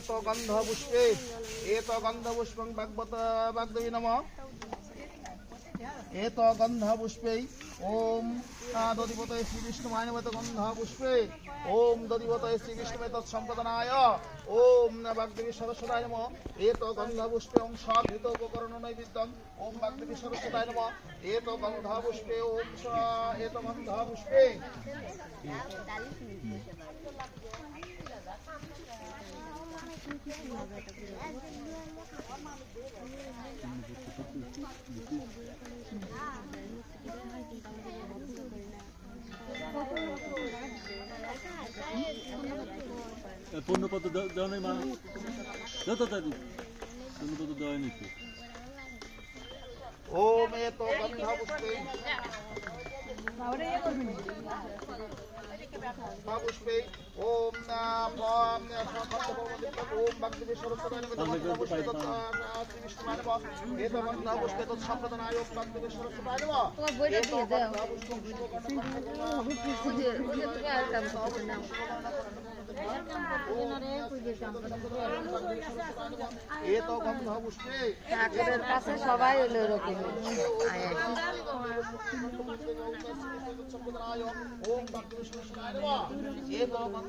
এত গন্ধ পুষ্পে এত গন্ধ পুষ্পং ভাগবত বাগদেবী নম। এত গন্ধ পুষ্পে ওম দধিপত শ্রীবিষ্ণু মানবত গন্ধ পুষ্পে ওম দধিপত শ্রীবিষ্ণু তৎসম্পদনায় ওম বাগদেবী সরস্বতায় নম। এত গন্ধ পুষ্পে ওম সঘৃত উপকরণ নৈবিদ্যম, ওম বাগদেবী সরস্বতায় নম। এত গন্ধ পুষ্পে ওম স- এত গন্ধ পুষ্পে পণ্যপত্র দেওয়া- দেওয়া নেই মা যত তাড়াতাড়ি পণ্যপত্র দেওয়া নেই তো ওম এত গন্ধ পুষ্পে পুষ্পে ওম ওম ওম ভক্তি নমঃ এত সম্প্রদানায় ওম ভক্তি সরস্বতায় নমঃ তোমার বইটা দিয়ে দাও পুষ্পে খুঁজে খুঁজে তুমি আর কাম করতে নাও এত গন্ধ পুষ্পে ঠাকুরের কাছে সবাই হলো এরকম ওম ভক্তি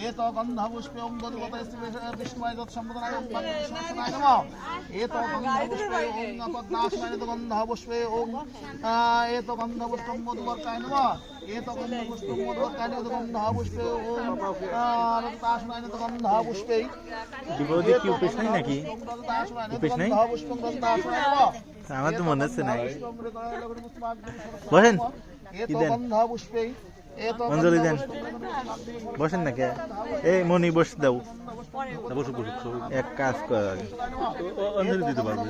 এত গন্ধ পুষ্পে ওম গণপতে বিষ্ণুয় তৎ সম্পদনায় ওম সরস্বতায় নমঃ এত গন্ধ পুষ্পে ওম পদ্মাসনায় গন্ধ পুষ্পে ওম আ, এত গন্ধ পুষ্পে ওম মধুবর্কায় নমঃ এত গন্ধ পুষ্পে মধুবর্কায় গন্ধ পুষ্পে ওম রক্তাসনায় গন্ধ বিপদে কি উপেশ নাই নাকি? উপেশ নাই? আমার তো মনে হচ্ছে নাই। বসেন। কি দেন? অঞ্জলি দেন। বসেন না কে? এই মনি বসে দাও। বসুক বসুক এক কাজ কর। আগে। অঞ্জলি দিতে পারবে।